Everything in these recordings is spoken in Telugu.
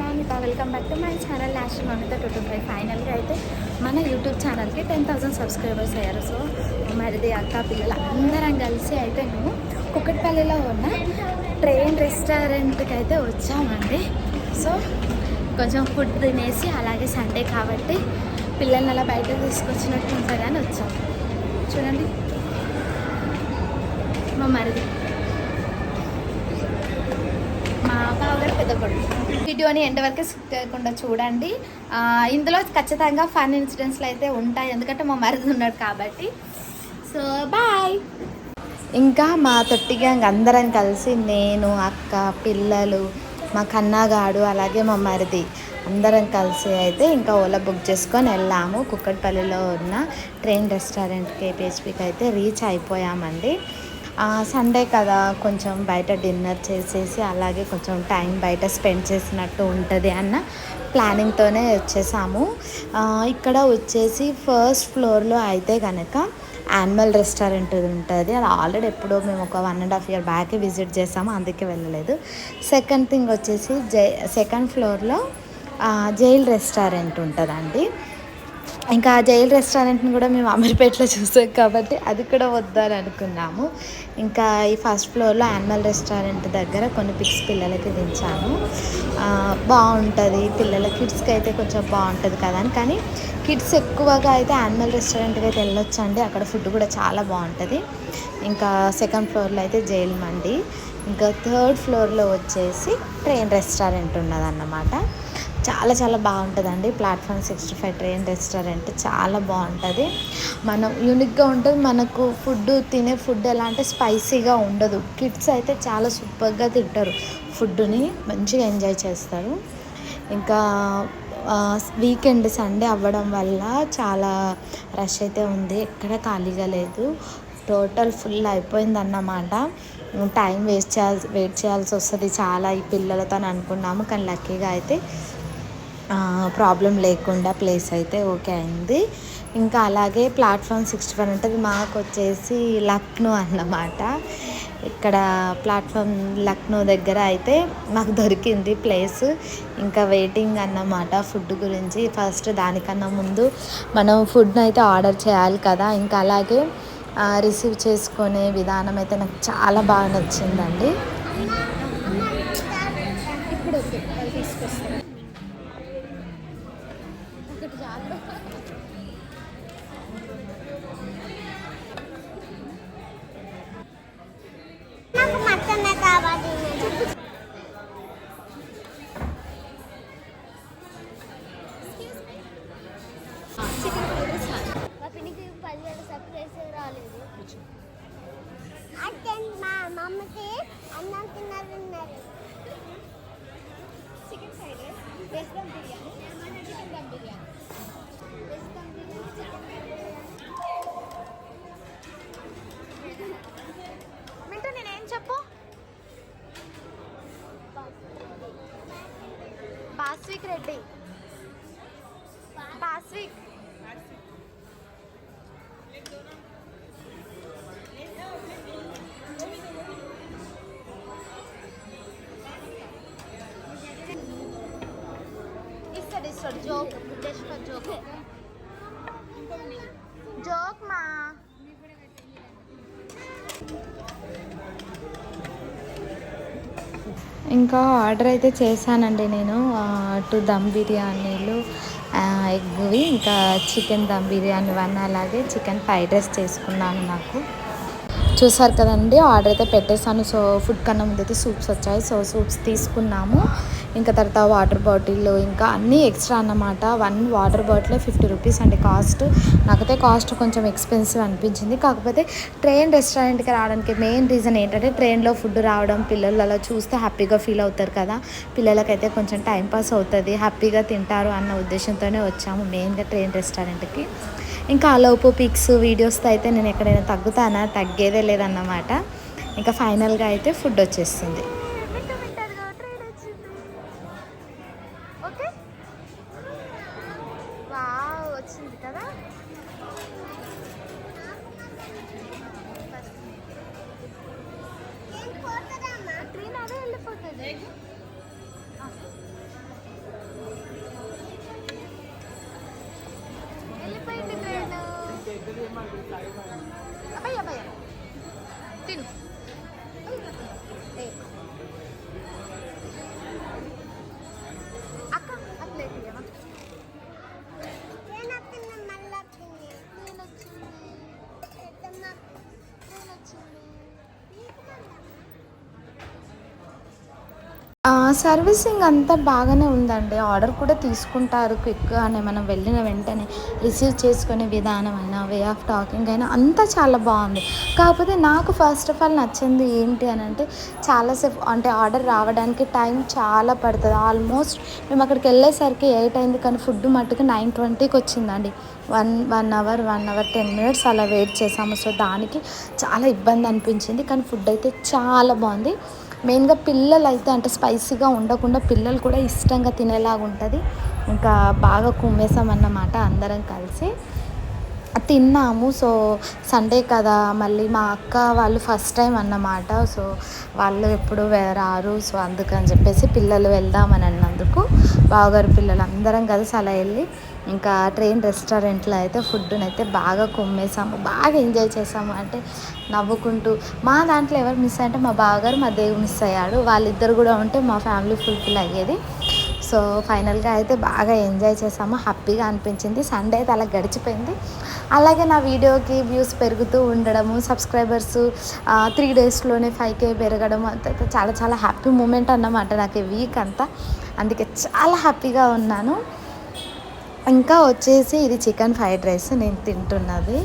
Mounitha welcome back to my channel last Mamitha two two five ఫైనల్గా అయితే మన యూట్యూబ్ ఛానల్కి టెన్ థౌసండ్ సబ్స్క్రైబర్స్ అయ్యారు. సో మరిది అక్క పిల్లలు అందరం కలిసి అయితే మేము కుక్కట్పల్లిలో ఉన్న ట్రైన్ రెస్టారెంట్కి అయితే వచ్చామండి. సో కొంచెం ఫుడ్ తినేసి అలాగే సండే కాబట్టి పిల్లల్ని అలా బయట తీసుకొచ్చినట్టు ఉంటుందని వచ్చాం. చూడండి. మా మరిది. మా పెద్ద కొడుకు. వీడియోని ఎండ వరకు స్కిప్ చూడండి. ఇందులో ఖచ్చితంగా ఫన్ ఇన్సిడెంట్స్లు అయితే ఉంటాయి. ఎందుకంటే మా మరిది ఉన్నాడు కాబట్టి. So bye. ఇంకా మా తొట్టి గ్యాంగ్ అందరం కలిసి నేను అక్క పిల్లలు మా కన్నాగాడు అలాగే మా మరిది అందరం కలిసి అయితే ఇంకా ఓలా బుక్ చేసుకొని వెళ్ళాము. కుక్కట్పల్లిలో ఉన్న ట్రైన్ రెస్టారెంట్ కేపీహెచ్పికి అయితే రీచ్ అయిపోయామండి. సండే కదా కొంచెం బయట డిన్నర్ చేసేసి అలాగే కొంచెం టైం బయట స్పెండ్ చేసినట్టు ఉంటుంది అన్న ప్లానింగ్తోనే వచ్చేసాము. ఇక్కడ వచ్చేసి ఫస్ట్ ఫ్లోర్లో అయితే కనుక యానిమల్ రెస్టారెంట్ ఉంటుంది. అది ఆల్రెడీ ఎప్పుడో మేము ఒక one and half year back visit చేసాము అందుకే వెళ్ళలేదు. సెకండ్ థింగ్ వచ్చేసి జై సెకండ్ ఫ్లోర్లో జైల్ రెస్టారెంట్ ఉంటుందండి. ఇంకా జైల్ రెస్టారెంట్ని కూడా మేము అమీర్పేటలో చూసాం కాబట్టి అది కూడా వద్దని అనుకున్నాము. ఇంకా ఈ ఫస్ట్ ఫ్లోర్లో యానిమల్ రెస్టారెంట్ దగ్గర కొన్ని పిక్స్ పిల్లలకి దించాను బాగుంటుంది. పిల్లల కిడ్స్కి అయితే కొంచెం బాగుంటుంది కదా అని. కానీ కిడ్స్ ఎక్కువగా అయితే యానిమల్ రెస్టారెంట్కి అయితే వెళ్ళొచ్చు అండి అక్కడ ఫుడ్ కూడా చాలా బాగుంటుంది. ఇంకా సెకండ్ ఫ్లోర్లో అయితే జైల్ మండి. ఇంకా థర్డ్ ఫ్లోర్లో వచ్చేసి ట్రైన్ రెస్టారెంట్ ఉన్నదన్నమాట. చాలా చాలా బాగుంటుందండి. Platform sixty five train restaurant చాలా బాగుంటుంది. మనం యూనిక్గా ఉంటుంది. మనకు ఫుడ్ తినే ఫుడ్ ఎలా అంటే స్పైసీగా ఉండదు. కిడ్స్ అయితే చాలా సూపర్గా తింటారు. ఫుడ్ని మంచిగా ఎంజాయ్ చేస్తారు. ఇంకా వీకెండ్ సండే అవ్వడం వల్ల చాలా రష్ అయితే ఉంది. ఎక్కడ ఖాళీగా లేదు. టోటల్ ఫుల్ అయిపోయింది అన్నమాట టైం వేస్ట్ చేయాల్సి వెయిట్ చేయాల్సి వస్తుంది చాలా ఈ పిల్లలతో అని అనుకున్నాము. కానీ లక్కీగా అయితే ప్రాబ్లం లేకుండా ప్లేస్ అయితే ఓకే అయింది. ఇంకా అలాగే ప్లాట్ఫామ్ సిక్స్టీ ఫైవ్ ఉంటుంది మాకు వచ్చేసి లక్నో అన్నమాట. ఇక్కడ ప్లాట్ఫామ్ లక్నో దగ్గర అయితే మాకు దొరికింది ప్లేస్. ఇంకా వెయిటింగ్ అన్నమాట ఫుడ్ గురించి. ఫస్ట్ దానికన్నా ముందు మనం ఫుడ్ని అయితే ఆర్డర్ చేయాలి కదా. ఇంకా అలాగే రిసీవ్ చేసుకునే విధానం అయితే నాకు చాలా బాగా నచ్చిందండి. అన్నం తిన్నారన్నారు chicken fried rice veg dum biryani chicken dum biryani Reddy బాస్విక్ ఇస్తాడు ఇస్తాడు జోక్ బుద్ధేశ్వర్ జోక్ జోక్ మా ఇంకా ఆర్డర్ అయితే చేశానండి నేను టూ దమ్ బిర్యానీలు ఎగ్వి ఇంకా చికెన్ దమ్ బిర్యానీ వన్ అలాగే చికెన్ ఫ్రైడ్ రైస్ చేసుకున్నాను నాకు. చూసారు కదండి ఆర్డర్ అయితే పెట్టేశాను. సో ఫుడ్ కన్నా ముందు అయితే సూప్స్ వచ్చాయి. సో సూప్స్ తీసుకున్నాము. ఇంకా తర్వాత వాటర్ బాటిల్ ఇంకా అన్నీ ఎక్స్ట్రా అన్నమాట. One water bottle fifty rupees అండి కాస్ట్. నాకైతే కాస్ట్ కొంచెం ఎక్స్పెన్సివ్ అనిపించింది. కాకపోతే ట్రైన్ రెస్టారెంట్కి రావడానికి మెయిన్ రీజన్ ఏంటంటే ట్రైన్లో ఫుడ్ రావడం పిల్లలు అలా చూస్తే హ్యాపీగా ఫీల్ అవుతారు కదా. పిల్లలకైతే కొంచెం టైం పాస్ అవుతుంది హ్యాపీగా తింటారు అన్న ఉద్దేశంతోనే వచ్చాము మెయిన్గా ట్రైన్ రెస్టారెంట్కి. ఇంకా అలోపు పిక్స్ వీడియోస్తో అయితే నేను ఎక్కడైనా తగ్గుతానా? తగ్గేదే లేదన్నమాట. ఇంకా ఫైనల్గా అయితే ఫుడ్ వచ్చేస్తుంది. Gracias. సర్వీసింగ్ అంతా బాగానే ఉందండి. ఆర్డర్ కూడా తీసుకుంటారు క్విక్గానే మనం వెళ్ళిన వెంటనే రిసీవ్ చేసుకునే విధానం అయినా వే ఆఫ్ టాకింగ్ అయినా అంతా చాలా బాగుంది. కాకపోతే నాకు ఫస్ట్ ఆఫ్ ఆల్ నచ్చింది ఏంటి అని అంటే చాలాసేపు అంటే ఆర్డర్ రావడానికి టైం చాలా పడుతుంది. ఆల్మోస్ట్ మేము అక్కడికి వెళ్ళేసరికి ఎయిట్ అయింది కానీ ఫుడ్ మట్టుకు నైన్ ట్వంటీకి వచ్చిందండి. One one hour one hour ten minutes అలా వెయిట్ చేసాము. సో దానికి చాలా ఇబ్బంది అనిపించింది కానీ ఫుడ్ అయితే చాలా బాగుంది. మెయిన్గా పిల్లలు అయితే అంటే స్పైసీగా ఉండకుండా పిల్లలు కూడా ఇష్టంగా తినేలాగా ఉంటుంది. ఇంకా బాగా కుమ్మేసామన్నమాట అందరం కలిసి. తిన్నాము. సో సండే కదా మళ్ళీ మా అక్క వాళ్ళు ఫస్ట్ టైం అన్నమాట. సో వాళ్ళు ఎప్పుడు రారు. సో అందుకని చెప్పేసి పిల్లలు వెళ్దామని అన్నందుకు బావగారు పిల్లలు అందరం కలిసి అలా వెళ్ళి ఇంకా ట్రైన్ రెస్టారెంట్లో అయితే ఫుడ్ని అయితే బాగా కుమ్మేసాము బాగా ఎంజాయ్ చేసాము. అంటే నవ్వుకుంటూ మా దాంట్లో ఎవరు మిస్ అంటే మా బావగారు మా దేవుడు మిస్ అయ్యాడు. వాళ్ళిద్దరు కూడా ఉంటే మా ఫ్యామిలీ ఫుల్ఫిల్ అయ్యేది. సో ఫైనల్గా అయితే బాగా ఎంజాయ్ చేసాము. హ్యాపీగా అనిపించింది. సండే అయితే అలా గడిచిపోయింది. అలాగే నా వీడియోకి వ్యూస్ పెరుగుతూ ఉండడము సబ్స్క్రైబర్స్ త్రీ డేస్లోనే ఫైవ్ కే పెరగడం అంతా చాలా చాలా హ్యాపీ మూమెంట్ అన్నమాట నాకు ఈ వీక్ అంతా. అందుకే చాలా హ్యాపీగా ఉన్నాను. ఇంకా వచ్చేసి ఇది చికెన్ ఫ్రైడ్ రైస్ నేను తింటున్నది.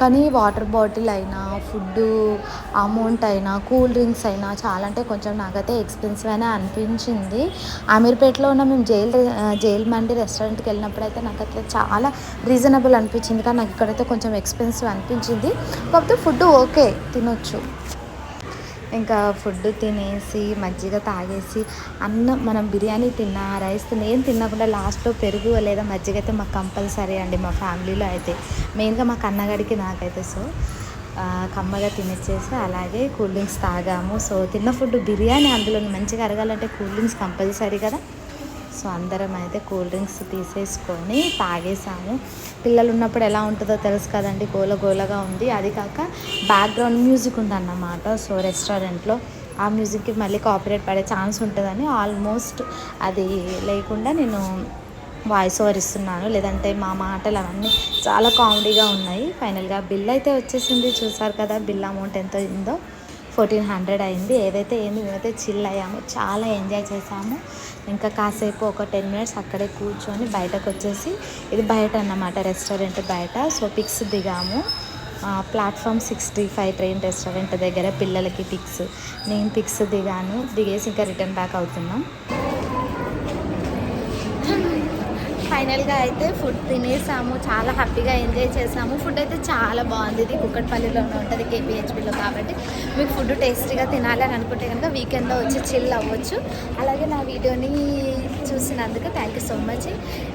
కానీ వాటర్ బాటిల్ అయినా ఫుడ్ అమౌంట్ అయినా కూల్ డ్రింక్స్ అయినా చాలా అంటే కొంచెం నాకైతే ఎక్స్పెన్సివ్ అయినా అనిపించింది. అమీర్పేటలో ఉన్న మేము జైల్ జైల్ మండి రెస్టారెంట్కి వెళ్ళినప్పుడు అయితే నాకైతే చాలా రీజనబుల్ అనిపించింది. కానీ నాకు ఇక్కడైతే కొంచెం ఎక్స్పెన్సివ్ అనిపించింది. కాకపోతే ఫుడ్ ఓకే తినొచ్చు. ఇంకా ఫుడ్ తినేసి మజ్జిగ తాగేసి అన్నం మనం బిర్యానీ తిన్నా రైస్ తిన్నా ఏం తినకుండా లాస్ట్లో పెరుగు లేదా మజ్జిగ అయితే మాకు కంపల్సరీ అండి మా ఫ్యామిలీలో అయితే. మెయిన్గా మా కన్నగడికి నాకైతే సో కమ్మగా తినేసేసి అలాగే కూల్ డ్రింక్స్ తాగాము. సో తిన్న ఫుడ్ బిర్యానీ అందులో మంచిగా అరగాలంటే కూల్ డ్రింక్స్ కంపల్సరీ కదా. సో అందరం అయితే కూల్ డ్రింక్స్ తీసేసుకొని తాగేసాము. పిల్లలు ఉన్నప్పుడు ఎలా ఉంటుందో తెలుసు కదండి గోల గోలగా ఉంది. అది కాక బ్యాక్గ్రౌండ్ మ్యూజిక్ ఉందన్నమాట. సో రెస్టారెంట్లో ఆ మ్యూజిక్కి మళ్ళీ కాపరేట్ పడే ఛాన్స్ ఉంటుందని ఆల్మోస్ట్ అది లేకుండా నేను వాయిస్ ఓవర్ ఇస్తున్నాను. లేదంటే మా మాటలు అవన్నీ చాలా కామెడీగా ఉన్నాయి. ఫైనల్గా బిల్ అయితే వచ్చేసింది. చూసారు కదా బిల్ అమౌంట్ ఎంత అయిందో ఫోర్టీన్ హండ్రెడ్ అయింది. ఏదైతే ఏంది మేమైతే చిల్ అయ్యాము. చాలా ఎంజాయ్ చేసాము. ఇంకా కాసేపు ఒక టెన్ మినిట్స్ అక్కడే కూర్చొని బయటకు వచ్చేసి ఇది బయట అన్నమాట రెస్టారెంట్ బయట. సో పిక్స్ దిగాము. Platform sixty five train restaurant దగ్గర పిల్లలకి పిక్స్. నేను పిక్స్ దిగాను. దిగేసి ఇంకా రిటర్న్ బ్యాక్ అవుతున్నాం. ఫైనల్గా అయితే ఫుడ్ తినేసాము. చాలా హ్యాపీగా ఎంజాయ్ చేసాము. ఫుడ్ అయితే చాలా బాగుంది. ఇది కుక్కట్పల్లిలోనే ఉంటుంది కేపీహెచ్బిలో కాబట్టి మీకు ఫుడ్ టేస్టీగా తినాలి అని అనుకుంటే కనుక వీకెండ్లో వచ్చి చిల్ అవ్వచ్చు. అలాగే నా వీడియోని చూసినందుకు థ్యాంక్ యూ సో మచ్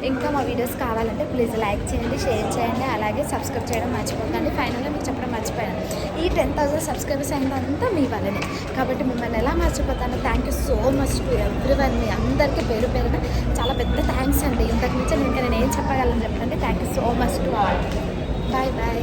ఇంకా మా వీడియోస్ కావాలంటే ప్లీజ్ లైక్ చేయండి షేర్ చేయండి అలాగే సబ్స్క్రైబ్ చేయడం మర్చిపోకండి. ఫైనల్గా మీకు చెప్పడం మర్చిపోయాను. ఈ టెన్ థౌసండ్ సబ్స్క్రైబర్స్ అయినంతా మీ వల్లనే. కాబట్టి మిమ్మల్ని ఎలా మర్చిపోతాను thank you so much to everyone మీ అందరికీ పేరు పేరున చాలా పెద్ద థ్యాంక్స్ అండి. ఇంతకు మించి ఇంకా నేను ఏం చెప్పగలను చెప్పండి? Thank you so much to all bye bye